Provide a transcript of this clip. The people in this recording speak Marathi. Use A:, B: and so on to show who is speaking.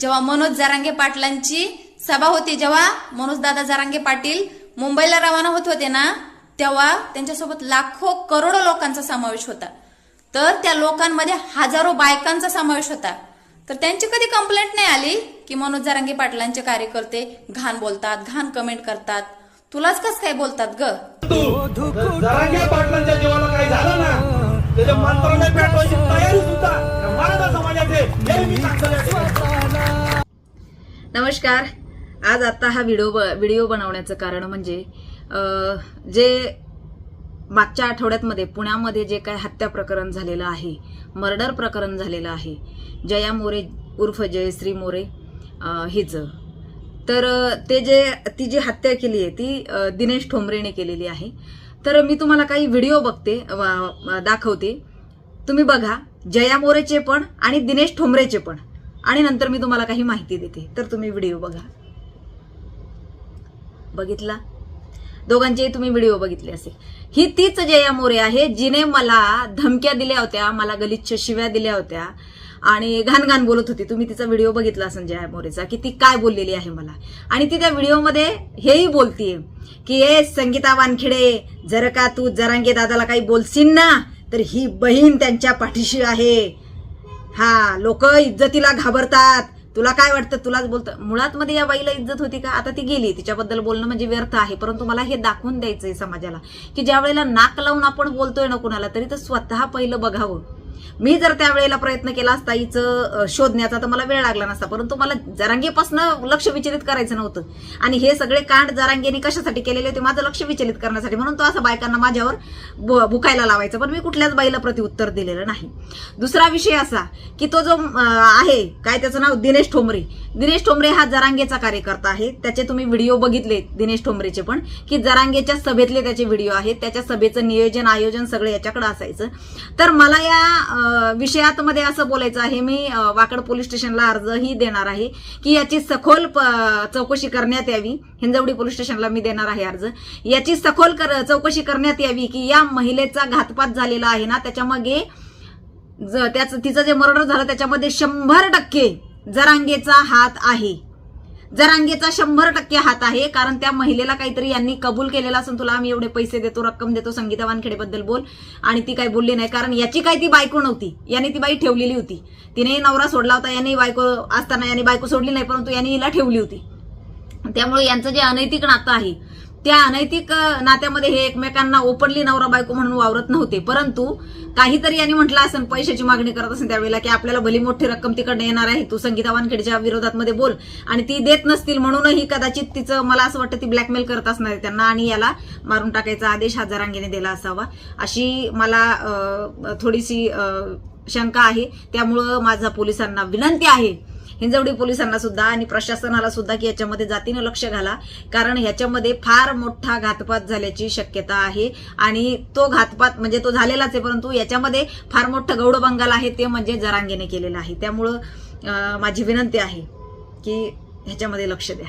A: जेव्हा मनोज जारांगे पाटलांची सभा होती जेव्हा मनोज दादा जारांगे पाटील मुंबईला रवाना होत होते ना तेव्हा त्यांच्यासोबत लाखो करोडो लोकांचा समावेश होता. तर त्या लोकांमध्ये हजारो बायकांचा समावेश होता. तर त्यांची कधी कंप्लेंट नाही आली की मनोज जारांगे पाटलांचे कार्यकर्ते घाण बोलतात घाण कमेंट करतात? तुलाच कस काय बोलतात ग?
B: जरांगे पाटलांच्या जीवाला काही झालं ना? त्याच्या मंत्रालय पेटवायची तयारी
C: नमस्कार. आज आता हा व्हिडिओ व्हिडिओ बनवण्याचं कारण म्हणजे जे मागच्या आठवड्यातमध्ये पुण्यामध्ये जे काय हत्या प्रकरण झालेलं आहे मर्डर प्रकरण झालेलं आहे जया मोरे उर्फ जयश्री मोरे हिचं. तर ते जे ती जी हत्या केली आहे ती दिनेश ठोंबरेने केलेली आहे. तर मी तुम्हाला काही व्हिडिओ बघते दाखवते. तुम्ही बघा जया मोरेचे पण आणि दिनेश ठोंबरेचे पण. आणि नंतर मी तुम्हाला काही माहिती देते. तर तुम्ही व्हिडिओ बघा. बघितला? दोघांचेही तुम्ही व्हिडिओ बघितले असेल. ही तीच जया मोरे आहे जिने मला धमक्या दिल्या होत्या मला गलिच्छ शिव्या दिल्या होत्या आणि घाण घाण बोलत होती. तुम्ही तिचा व्हिडिओ बघितला असं जया मोरेचा की ती काय बोललेली आहे मला? आणि ती त्या व्हिडिओमध्ये हेही बोलतीये की ए संगीता वानखेडे जर का तू जरांगे दादाला काही बोलशील ना तर ही बहीण त्यांच्या पाठीशी आहे. हा लोक इज्जतीला घाबरतात. तुला काय वाटतं? तुलाच बोलतं. मुळात मध्ये या बाईला इज्जत होती का? आता ती गेली. तिच्याबद्दल बोलणं म्हणजे व्यर्थ आहे. परंतु मला हे दाखवून द्यायचंय समाजाला की ज्या वेळेला नाक लावून आपण बोलतोय ना कुणाला तरी तर स्वतः पहिलं बघावं. मी जर त्यावेळेला प्रयत्न केला असता हिचं शोधण्याचा तर मला वेळ लागला नसता. परंतु मला जरांगेपासनं लक्ष विचलित करायचं नव्हतं. आणि हे सगळे कांड जरांगेने कशासाठी केलेले होते माझं लक्ष विचलित करण्यासाठी. म्हणून तो असं बायकांना माझ्यावर भुकायला लावायचं. पण मी कुठल्याच बाईला प्रत्युत्तर दिलेलं नाही. दुसरा विषय असा की तो जो आहे काय त्याचं नाव? दिनेश ठोंबरे. दिनेश ठोंबरे हा जरांगेचा कार्यकर्ता आहे. त्याचे तुम्ही व्हिडिओ बघितले दिनेश ठोंबरेचे पण की जरांगेच्या सभेतले त्याचे व्हिडिओ आहेत. त्याच्या सभेचं नियोजन आयोजन सगळं याच्याकडे असायचं. तर मला या विषयात मध्ये असं बोलायचं आहे मी वाकड पोलीस स्टेशनला अर्जही देणार आहे की याची सखोल प- चौकशी करण्यात यावी. हिंजवडी पोलीस स्टेशनला मी देणार आहे अर्ज. याची सखोल कर- चौकशी करण्यात यावी की या महिलेचा घातपात झालेला आहे ना त्याच्यामागे ज- त्याचं तिचं जे मर्डर झालं त्याच्यामध्ये शंभर टक्के जरांगेचा हात आहे. जरांगेचा शंभर टक्के हात आहे कारण त्या महिलेला काहीतरी यांनी कबूल केलेला असून तुला आम्ही एवढे पैसे देतो रक्कम देतो संगीता वानखेडेबद्दल बोल. आणि ती काही बोलली नाही कारण याची काही ती बायको नव्हती. याने ती बाई ठेवलेली होती. तिने नवरा सोडला होता याने बायको असताना याने बायको सोडली नाही परंतु याने हिला ठेवली होती. त्यामुळे यांचं जे अनैतिक नातं आहे त्या अनैतिक नात्यामध्ये हे एकमेकांना ओपनली नवरा बायको म्हणून वावरत नव्हते. परंतु काहीतरी यांनी म्हटलं असेल पैशाची मागणी करत असेल त्यावेळेला की आपल्याला भली मोठी रक्कम तिकडनं येणार आहे. तू संगीता वानखेडच्या विरोधात मध्ये बोल आणि ती देत नसतील म्हणूनही कदाचित तिचं मला असं वाटतं ती ब्लॅकमेल करत असणार त्यांना आणि याला मारून टाकायचा आदेश हजारांगेने दिला असावा. अशी मला थोडीशी शंका आहे. त्यामुळं माझा पोलिसांना विनंती आहे हिंजवडी पोलिसांना सुद्धा आणि प्रशासनाला सुद्धा की याच्यामध्ये जातीनं लक्ष घाला. कारण याच्यामध्ये फार मोठा घातपात झाल्याची शक्यता आहे. आणि तो घातपात म्हणजे तो झालेलाच आहे परंतु याच्यामध्ये फार मोठं गौड बंगाल आहे ते म्हणजे जरांगेने केलेलं आहे. त्यामुळं माझी विनंती आहे की ह्याच्यामध्ये लक्ष द्या.